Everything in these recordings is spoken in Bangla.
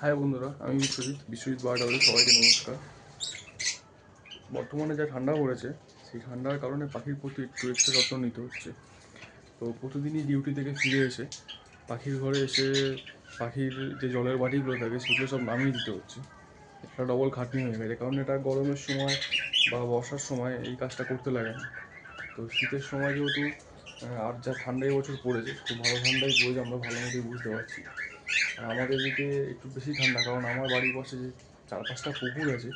হাই বন্ধুরা, আমি বিশ্বজিৎ। বিশ্বজিৎ বার্ড হাউসে সবাইকে নমস্কার। বর্তমানে যা ঠান্ডা পড়েছে, সেই ঠান্ডার কারণে পাখির প্রতি একটু এক্সট্রা যত্ন নিতে হচ্ছে। তো প্রতিদিনই ডিউটি থেকে ফিরে এসে পাখির ঘরে এসে পাখির যে জলের বাটিগুলো থাকে, সেগুলো সব নামিয়ে দিতে হচ্ছে। একটা ডবল খাটনি হয়ে গেছে, কারণ এটা গরমের সময় বা বর্ষার সময় এই কাজটা করতে লাগে না। তো শীতের সময় যেহেতু আর যা ঠান্ডা এবছর পড়েছে, খুব ভালো ঠান্ডাই পড়েছে, আমরা ভালো মতোই বুঝতে পারছি। আমাদের এদিকে একটু বেশি ঠান্ডা, কারণ আমার বাড়ির পাশে যে চার পাঁচটা পুকুর আছে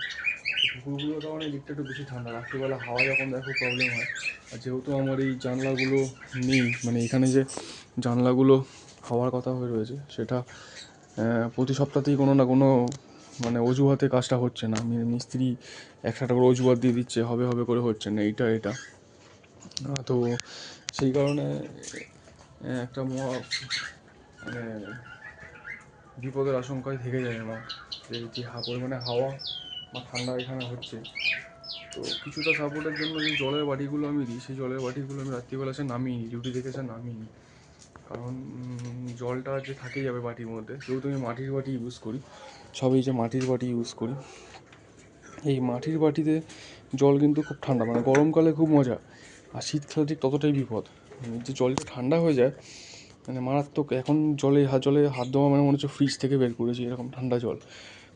পুকুরগুলোর কারণে দিকটা একটু বেশি ঠান্ডা। রাত্রিবেলা হাওয়া যখন দেখো প্রবলেম হয়, আর যেহেতু আমার এই জানলাগুলো নেই মানে এখানে যে জানলাগুলো হওয়ার কথা হয়ে রয়েছে, সেটা প্রতি সপ্তাহতেই কোনো না কোনো মানে অজুহাতে কাজটা হচ্ছে না। মিস্ত্রি একসাথে করে অজুহাত দিয়ে দিচ্ছে, হবে হবে করে হচ্ছে না, এইটা, এটা। তো সেই কারণে একটা মানে বিপদের আশঙ্কায় থেকে যায় আমার যে যে হা পরিমাণে হাওয়া বা ঠান্ডা এখানে হচ্ছে। তো কিছুটা সাপোর্টের জন্য যে জলের বাটিগুলো আমি দিই, সেই জলের বাটিগুলো আমি রাত্রিবেলা সে নামিয়ে নিই ডিউটি থেকে সে নামিয়ে নিই। কারণ জলটা যে থেকেই যাবে বাটির মধ্যে, যেহেতু আমি মাটির বাটি ইউজ করি, সবই যে মাটির বাটি ইউজ করি। এই মাটির বাটিতে জল কিন্তু খুব ঠান্ডা মানে গরমকালে খুব মজা, আর শীতকালে ঠিক ততটাই বিপদ। মানে যে জলটা ঠান্ডা হয়ে যায় মানে মারাত্মক, এখন জলে জলে হাত দেওয়া মানে মনে হচ্ছে ফ্রিজ থেকে বের করেছি, এরকম ঠান্ডা জল।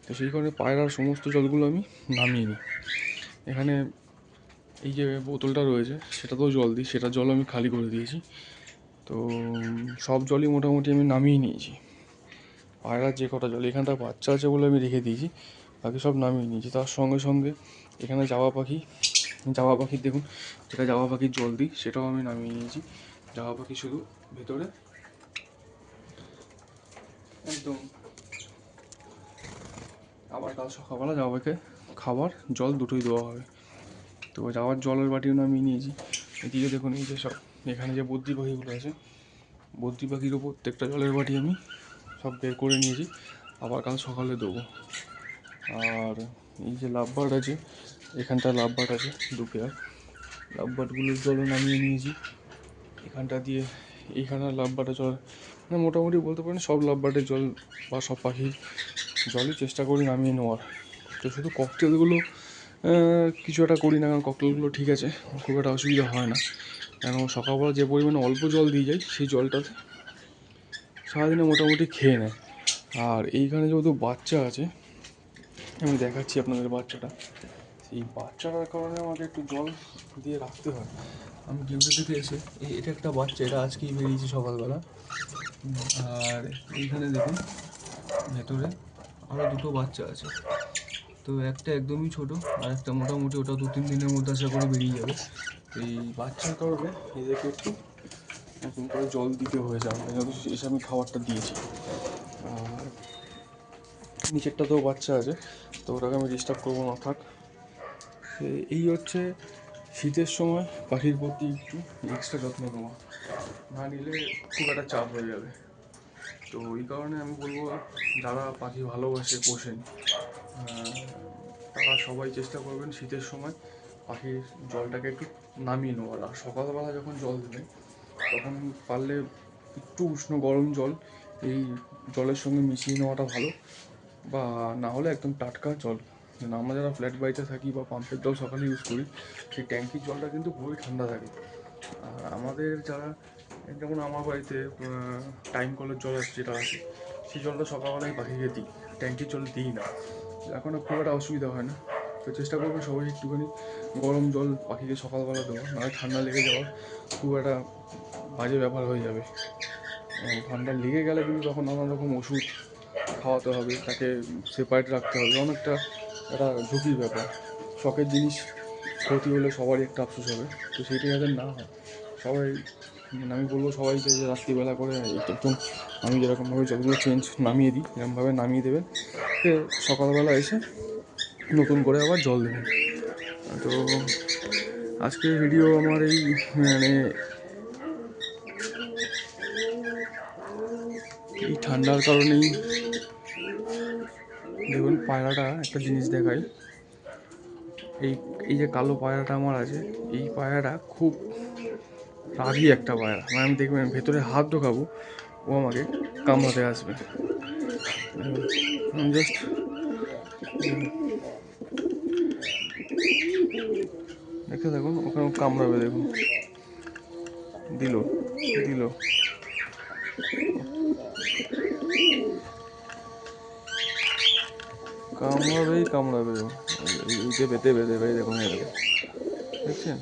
তো সেই কারণে পায়রার সমস্ত জলগুলো আমি নামিয়ে নিই। এখানে এই যে বোতলটা রয়েছে, সেটাতেও জল দিই, সেটা জল আমি খালি করে দিয়েছি। তো, সব জলই মোটামুটি আমি নামিয়ে নিয়েছি। পায়রার যে কটা জল, এখানটা বাচ্চা আছে বলে আমি রেখে দিয়েছি, বাকি সব নামিয়ে নিয়েছি। তার সঙ্গে সঙ্গে এখানে জাওয়া পাখি জাওয়া পাখির দেখুন, যেটা জাওয়া পাখির জল দিই, সেটাও আমি নামিয়ে নিয়েছি। জাওয়া পাখি শুধু ভেতরে একদম। আবার কাল সকালবেলা পাখিকে খাবার, জল দুটোই দেওয়া হবে। তো যাওয়ার জলের বাটিও নামিয়ে নিয়েছি। এদিকে দেখুন এই যে সব, এখানে যে বদ্রি পাখিগুলো আছে, বদ্রি পাখিরও প্রত্যেকটা জলের বাটি আমি সব বের করে নিয়েছি। আবার কাল সকালে দেবো। আর এই যে লাভবার্ড আছে, এখানটা লাভবার্ড আছে, দু পেয়ার লাভবার্ডগুলোর জলও নামিয়ে নিয়েছি। এখানটা দিয়ে, এইখানে লাভবার্ডের জল মানে মোটামুটি বলতে পারেন সব লাভবার্ডের জল বা সব পাখির জলই চেষ্টা করি নামিয়ে নেওয়ার। তো শুধু ককটেলগুলো কিছু একটা করি না, কারণ ককটেলগুলো ঠিক আছে, খুব একটা অসুবিধা হয় না। কেন, সকালবেলা যে পরিমাণে অল্প জল দিয়ে যায় সেই জলটাতে সারাদিনে মোটামুটি খেয়ে নেয়। আর এইখানে যেহেতু বাচ্চা আছে, আমি দেখাচ্ছি আপনাদের বাচ্চাটা। এই বাচ্চাটার কারণে আমাকে একটু জল দিয়ে রাখতে হয়। আমি ডিউটি থেকে এসে এটা একটা বাচ্চা, এটা আজকেই বেরিয়েছি সকালবেলা। আর এইখানে দেখুন, ভেতরে আরও দুটো বাচ্চা আছে। তো একটা একদমই ছোট, আর একটা মোটামুটি ওটা দু তিন দিনের মধ্যে আশা করে বেরিয়ে যাবে। এই বাচ্চার কারণে এদেরকে একটু নতুন করে জল দিতে হয়েছে আমি যত এসে আমি খাবারটা দিয়েছি। আর নিচেরটাতেও বাচ্চা আছে, তো ওটাকে আমি ডিস্টার্ব করব না, থাক। এই হচ্ছে শীতের সময় পাখির প্রতি একটু এক্সট্রা যত্ন নেওয়া। না নিলে খুব একটা চাপ হয়ে যাবে। তো ওই কারণে আমি বলব, যারা পাখি ভালোবাসে, পোষেন তারা সবাই চেষ্টা করবেন শীতের সময় পাখির জলটাকে একটু নামিয়ে নেওয়ার। আর সকালবেলা যখন জল দেবেন তখন পারলে একটু উষ্ণ গরম জল এই জলের সঙ্গে মিশিয়ে নেওয়াটা ভালো। বা না হলে একদম টাটকা জল। যেন আমরা যারা ফ্ল্যাট বাড়িতে থাকি বা পাম্পের জল সকালে ইউজ করি, সেই ট্যাঙ্কির জলটা কিন্তু খুবই ঠান্ডা থাকে। আর আমাদের যারা, যেমন আমার বাড়িতে টাইম কলের জল আছে যেটা আছে সেই জলটা সকালবেলায় পাখিকে দিই। ট্যাঙ্কির জল দিই না। এখন খুব একটা অসুবিধা হয় না। তো চেষ্টা করব সবাই একটুখানি গরম জল পাখিকে সকালবেলা দেবো নাহলে ঠান্ডা লেগে যাওয়ার খুব একটা বাজে ব্যাপার হয়ে যাবে। ঠান্ডা লেগে গেলে কিন্তু তখন নানা রকম ওষুধ খাওয়াতে হবে, তাকে সেপারেট রাখতে হবে। অনেকটা একটা ঝুঁকির ব্যাপার। শখের জিনিস ক্ষতি হলে সবারই একটা আফসোস হবে। তো সেটা যাতে না হয়। সবাই মানে আমি বলব সবাইকে যে রাত্রিবেলা করে একদম আমি যেরকমভাবে যতগুলো চেঞ্জ নামিয়ে দিই, এরকমভাবে নামিয়ে দেবেন। সকালবেলা এসে নতুন করে আবার জল দেবেন। তো আজকের ভিডিও আমার এই মানে এই ঠান্ডার কারণেই পায়রাটা একটা জিনিস দেখাই। এই এই যে কালো পায়রাটা আমার আছে, এই পায়রাটা খুব রাগি একটা পায়রা। মানে আমি দেখবেন ভেতরে হাত ঢোকাবো, ও আমাকে কামড়াতে আসবে। জাস্ট দেখে দেখুন ওখানে কামড়াবে, দেখুন। দিল দিল। কামড়াবেই কামড়াবে দেবে দেবে দেবে এই দেখুন দেখুন। দেখছেন?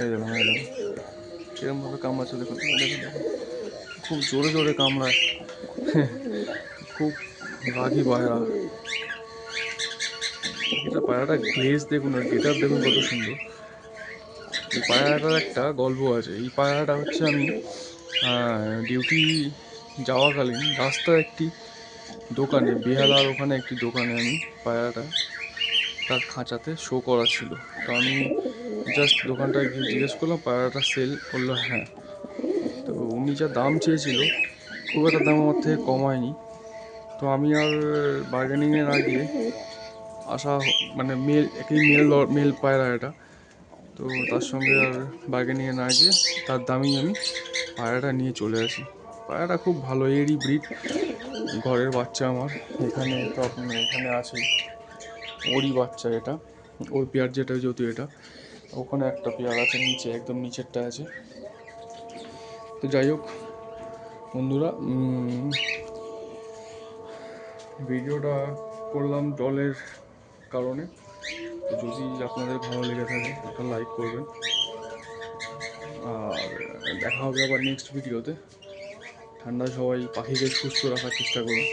এই দেখুন এই দেখুন। কামড়াচ্ছে দেখুন। দেখুন খুব জোরে জোরে কামড়ায়। খুব রাগি পায়রা। এটা পায়রাটা গ্লেজ দেখুন আর গেটার দেখুন কত সুন্দর। এই পায়রাটার একটা গল্প আছে। এই পায়রাটা হচ্ছে আমি ডিউটি যাওয়াকালীন রাস্তায় একটি দোকানে বেহালার ওখানে একটি দোকানে আমি পায়রাটা তার খাঁচাতে শো করা ছিল। তো আমি জাস্ট দোকানটায় গিয়ে জিজ্ঞেস করলাম পায়রাটা সেল করল হ্যাঁ। তো উনি যা দাম চেয়েছিল, খুব একটা দাম আমার থেকে কমায়নি তো আমি আর বার্গেনিংয়ে না গিয়ে আসা মানে মেল একই মেল মেল পায়রা এটা। তো তার সঙ্গে আর বার্গেনিংয়ে না গিয়ে তার দামেই আমি পায়রাটা নিয়ে চলে আসি। পায়রাটা খুব ভালো, এরই ব্রিড ঘরের বাচ্চা আমার, এখানে তো এখানে আছে ওরই বাচ্চা এটা, ওর পেয়ার যেটা যেহেতু এটা। ওখানে একটা পেয়ার আছে, নিচে, একদম নিচেরটা আছে। তো যাই হোক, বন্ধুরা ভিডিওটা করলাম জলের কারণে। যদি আপনাদের ভালো লেগে থাকে, একটা লাইক করবেন। আর দেখা হবে আবার নেক্সট ভিডিওতে ঠান্ডা সবাই পাখিকে সুস্থ রাখার চেষ্টা করুন।